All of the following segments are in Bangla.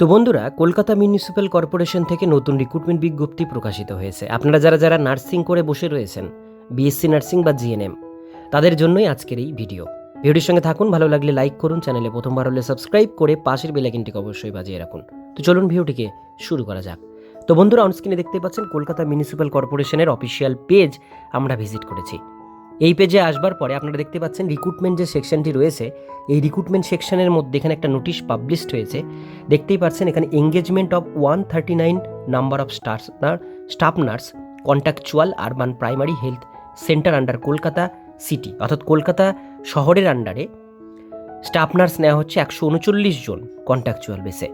তো বন্ধুরা, কলকাতা মিউনিসিপ্যাল কর্পোরেশন থেকে নতুন রিক্রুটমেন্ট বিজ্ঞপ্তি প্রকাশিত হয়েছে। আপনারা যারা যারা নার্সিং করে বসে রয়েছেন, বিএসসি নার্সিং বা জিএনএম, তাদের জন্যই আজকের এই ভিডিও। ভিডিওর সঙ্গে থাকুন, ভালো লাগলে লাইক করুন, চ্যানেলে প্রথমবার হলে সাবস্ক্রাইব করে পাশের বেলাইকিনটিকে অবশ্যই বাজিয়ে রাখুন। তো চলুন ভিডিওটিকে শুরু করা যাক। তো বন্ধুরা অনস্ক্রিনে দেখতে পাচ্ছেন কলকাতা মিউনিসিপ্যাল কর্পোরেশনের অফিসিয়াল পেজ আমরা ভিজিট করেছি। এই পেজে আসবার পরে আপনারা দেখতে পাচ্ছেন রিক্রুটমেন্ট যে সেকশনটি রয়েছে, এই রিক্রুটমেন্ট সেকশনের মধ্যে এখানে একটা নোটিশ পাবলিশড হয়েছে। দেখতেই পাচ্ছেন এখানে engagement of one thirty nine number of stars staff nurse contractual urban primary health centre under Kolkata city অর্থাৎ কলকাতা শহরের আন্ডারে স্টাফ নার্স নেওয়া হচ্ছে একশো উনচল্লিশ জন কন্ট্যাকচুয়াল বেসে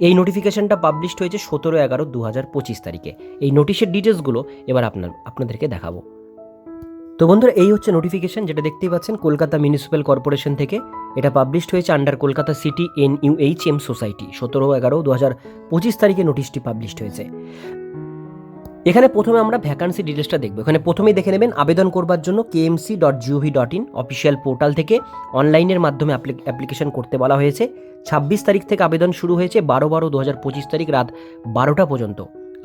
এই নোটিফিকেশনটা পাবলিশড হয়েছে সতেরো এগারো দু হাজার পঁচিশ তারিখে। এই নোটিশের ডিটেলসগুলো এবার আপনার, আপনাদেরকে দেখাবো। তো বন্ধুরা, এই হচ্ছে নোটিফিকেশন যেটা দেখতেই পাচ্ছেন, কলকাতা মিউনিসিপ্যাল কর্পোরেশন থেকে। এটা পাবলিশড হয়েছে under Kolkata city N U H M society সতেরো এগারো দু হাজার পঁচিশ তারিখে নোটিশটি পাবলিশড হয়েছে। এখানে প্রথমে আমরা ভ্যাকান্সি ডিটেলসটা দেখব। এখানে প্রথমেই দেখে নেবেন, আবেদন করবার জন্য KMC dot gov dot in official portal থেকে অনলাইনের মাধ্যমে অ্যাপ্লিকেশন করতে বলা হয়েছে। ছাব্বিশ তারিখ থেকে আবেদন শুরু হয়েছে, বারো বারো দু হাজার পঁচিশ তারিখ রাত বারোটা পর্যন্ত।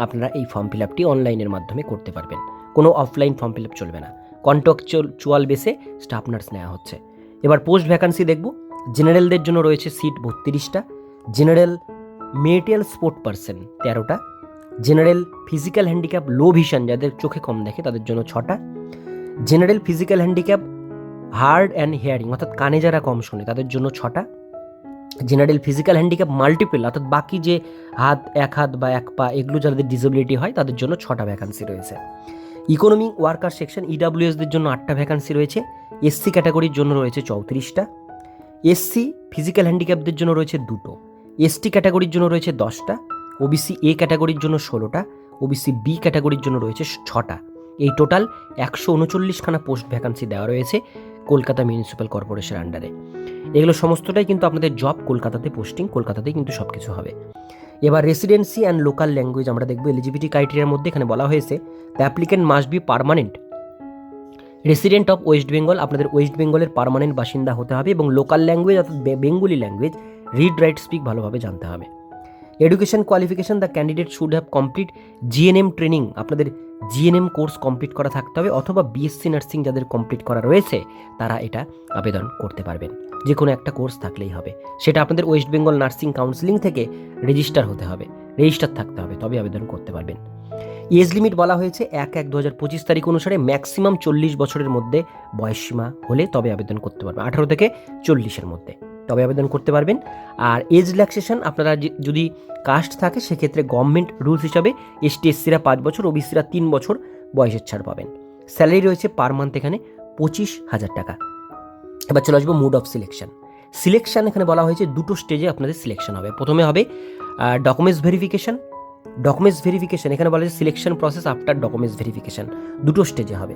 আপনারা এই ফর্ম ফিল আপটি অনলাইনের মাধ্যমে করতে পারবেন। কোনো অফলাইন ফর্ম ফিল আপ চলবে না। কন্ট্রাকচুয়াল বেসে স্টাফ নার্স নেওয়া হচ্ছে। এবার পোস্ট ভ্যাকান্সি দেখব। জেনারেলদের জন্য রয়েছে সিট বত্রিশটা। জেনারেল মেরিটাল স্পোর্ট পার্সন তেরোটা। General physical handicap low vision যাদের চোখে কম দেখে তাদের জন্য ছটা। General physical handicap hard and hearing অর্থাৎ কানে যারা কম শোনে তাদের জন্য ছটা। জেনারেল ফিজিক্যাল হ্যান্ডিক্যাপ মাল্টিপল অর্থাৎ বাকি যে হাত, এক হাত বা এক পা এগুলো যাদের ডিসেবিলিটি হয় তাদের জন্য ছটা ভ্যাকান্সি রয়েছে। ইকোনমিক ওয়ার্কার সেকশন ইডাব্লিউএসদের জন্য আটটা ভ্যাকান্সি রয়েছে। এসসি ক্যাটাগরির জন্য রয়েছে চৌত্রিশটা। এসসি ফিজিক্যাল হ্যান্ডিক্যাপদের জন্য রয়েছে দুটো। এসটি ক্যাটাগরির জন্য রয়েছে দশটা। ওবিসি এ ক্যাটাগরির জন্য ষোলোটা। ওবিসি বি ক্যাটাগরির জন্য রয়েছে ছটা। এই টোটাল একশো উনচল্লিশখানা পোস্ট ভ্যাকান্সি দেওয়া রয়েছে কলকাতা মিউনিসিপ্যাল কর্পোরেশনের আন্ডারে এগুলো সমস্তটাই কিন্তু আপনাদের জব কলকাতাতে পোস্টিং কলকাতাতেই কিন্তু সব কিছু হবে। এবার রেসিডেন্সি অ্যান্ড লোকাল ল্যাঙ্গুয়েজ আমরা দেখব এলিজিবিলিটি ক্রাইটেরিয়ার মধ্যে এখানে বলা হয়েছে। The applicant must be permanent resident of West Bengal আপনাদের ওয়েস্ট বেঙ্গলের পারমানেন্ট বাসিন্দা হতে হবে এবং লোকাল ল্যাঙ্গুয়েজ অর্থাৎ Bengali language read write speak ভালোভাবে জানতে হবে। Education qualification the candidate should have complete GNM training আপনাদের জিএনএম কোর্স কমপ্লিট করা থাকতে হবে অথবা বিএসসি নার্সিং যাদের কমপ্লিট করা রয়েছে, তারা এটা আবেদন করতে পারবেন। যে কোনো একটা কোর্স থাকলেই হবে। সেটা আপনাদের ওয়েস্ট বেঙ্গল নার্সিং কাউন্সিলিং থেকে রেজিস্টার হতে হবে। রেজিস্টার থাকতে হবে তবে আবেদন করতে পারবেন। এজ লিমিট বলা হয়েছে এক এক দু হাজার পঁচিশ তারিখ অনুসারে ম্যাক্সিমাম চল্লিশ বছরের মধ্যে বয়সসীমা হলে তবে আবেদন করতে পারবে আঠারো থেকে চল্লিশের মধ্যে। তবে আবেদন করতে পারবেন। আর এজ রিল্যাক্সেশন আপনারা যদি কাস্ট থাকে, সেক্ষেত্রে গভর্নমেন্ট রুলস হিসাবে এসটি এসসিরা পাঁচ বছর ওবিসিরা তিন বছর বয়সের ছাড় পাবেন। স্যালারি রয়েছে পার মান্থ এখানে পঁচিশ হাজার টাকা। এবার চলে আসব মুড অফ সিলেকশন সিলেকশন এখানে বলা হয়েছে দুটো স্টেজে আপনাদের সিলেকশন হবে। প্রথমে হবে ডকুমেন্টস ভেরিফিকেশন ডকুমেন্টস ভেরিফিকেশন এখানে বলা হয়েছে selection process after documents verification দুটো স্টেজে হবে।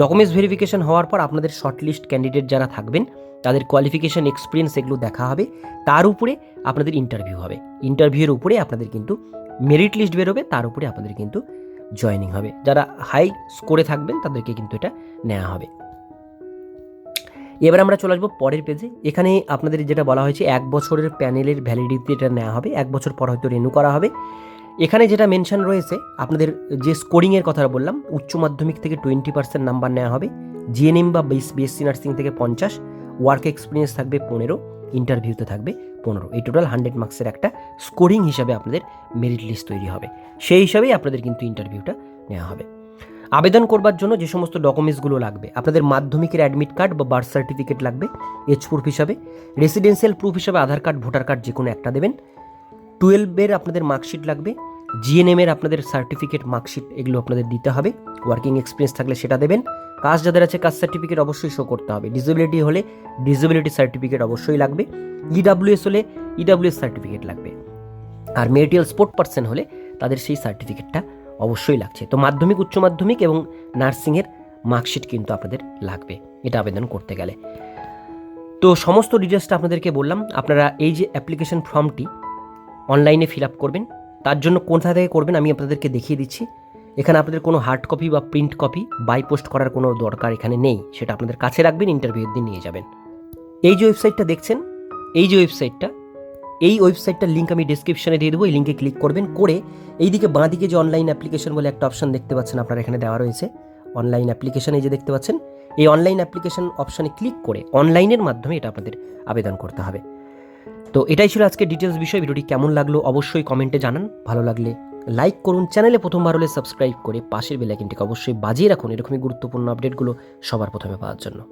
ডকুমেন্টস ভেরিফিকেশন হওয়ার পর আপনাদের শর্ট লিস্ট ক্যান্ডিডেট যারা থাকবেন তাদের কোয়ালিফিকেশন এক্সপিরিয়েন্স এগুলো দেখা হবে। তার উপরে আপনাদের ইন্টারভিউ হবে। ইন্টারভিউয়ের উপরে আপনাদের কিন্তু মেরিট লিস্ট বেরোবে, তার উপরে আপনাদের কিন্তু জয়েনিং হবে। যারা হাই স্কোরে থাকবেন, তাদেরকে কিন্তু এটা নেওয়া হবে। এবার আমরা চলে আসব পরের পেজে এখানে আপনাদের যেটা বলা হয়েছে, এক বছরের প্যানেলের ভ্যালিডিটি এটা নেওয়া হবে। এক বছর পর হয়তো রেনু করা হবে। এখানে যেটা মেনশন রয়েছে, আপনাদের যে স্কোরিংয়ের কথা বললাম, উচ্চ মাধ্যমিক থেকে টোয়েন্টি পার্সেন্ট নাম্বার নেওয়া হবে। জিএনএম বা বিএসসি নার্সিং থেকে পঞ্চাশ। ওয়ার্ক এক্সপিরিয়েন্স থাকবে পনেরো ইন্টারভিউতে থাকবে পনেরো। এই টোটাল হান্ড্রেড মার্কসের একটা স্কোরিং হিসাবে আপনাদের মেরিট লিস্ট তৈরি হবে। সেই হিসাবেই আপনাদের কিন্তু ইন্টারভিউটা নেওয়া হবে। আবেদন করবার জন্য যে সমস্ত ডকুমেন্টসগুলো লাগবে, আপনাদের মাধ্যমিকের অ্যাডমিট কার্ড বা বার্থ সার্টিফিকেট লাগবে এজ প্রুফ হিসাবে রেসিডেন্সিয়াল প্রুফ হিসাবে আধার কার্ড ভোটার কার্ড যে কোনো একটা দেবেন। টুয়েলভের আপনাদের মার্কশিট লাগবে জিএনএমের আপনাদের সার্টিফিকেট মার্কশিট এগুলো আপনাদের দিতে হবে। ওয়ার্কিং এক্সপিরিয়েন্স থাকলে সেটা দেবেন। কাজ যাদের আছে, কাজ সার্টিফিকেট অবশ্যই শো করতে হবে। ডিসেবিলিটি হলে ডিসেবিলিটি সার্টিফিকেট অবশ্যই লাগবে। ইডাব্লিউএস হলে ইডাব্লিউএস সার্টিফিকেট লাগবে। আর মেরিটিয়াল স্পোর্ট পার্সন হলে তাদের সেই সার্টিফিকেটটা অবশ্যই লাগছে। তো মাধ্যমিক, উচ্চ মাধ্যমিক এবং নার্সিংয়ের মার্কশিট কিন্তু আপনাদের লাগবে। এটা আবেদন করতে গেলে। তো সমস্ত ডিটেলসটা আপনাদেরকে বললাম। আপনারা এই যে অ্যাপ্লিকেশন ফর্মটি অনলাইনে ফিল আপ করবেন। তার জন্য কোথা থেকে করবেন আমি আপনাদেরকে দেখিয়ে দিচ্ছি। এখানে আপনাদের কোনো হার্ড কপি বা প্রিন্ট কপি বাই পোস্ট করার কোনো দরকার এখানে নেই। সেটা আপনাদের কাছে রাখবেন ইন্টারভিউর দিন নিয়ে যাবেন। এই যে ওয়েবসাইটটা দেখছেন, এই যে ওয়েবসাইটটা এই ওয়েবসাইটটার লিঙ্ক আমি ডিসক্রিপশনে দিয়ে দেবো। এই লিঙ্কে ক্লিক করবেন, করে এইদিকে বাঁ দিকে যে অনলাইন অ্যাপ্লিকেশন বলে একটা অপশন দেখতে পাচ্ছেন আপনার এখানে দেওয়া রয়েছে। অনলাইন অ্যাপ্লিকেশন এই যে দেখতে পাচ্ছেন, এই অনলাইন অ্যাপ্লিকেশন অপশানে ক্লিক করে অনলাইনের মাধ্যমে এটা আপনাদের আবেদন করতে হবে। তো এটাই ছিল আজকে ডিটেলস বিষয়। ভিডিওটি কেমন লাগল অবশ্যই কমেন্টে জানান। ভালো লাগলে লাইক করুন চ্যানেলে প্রথমবার হলে সাবস্ক্রাইব করে পাশের বেলাইকিনটিকে অবশ্যই বাজিয়ে রাখুন। এরকমই গুরুত্বপূর্ণ আপডেটগুলো সবার প্রথমে পাওয়ার জন্য।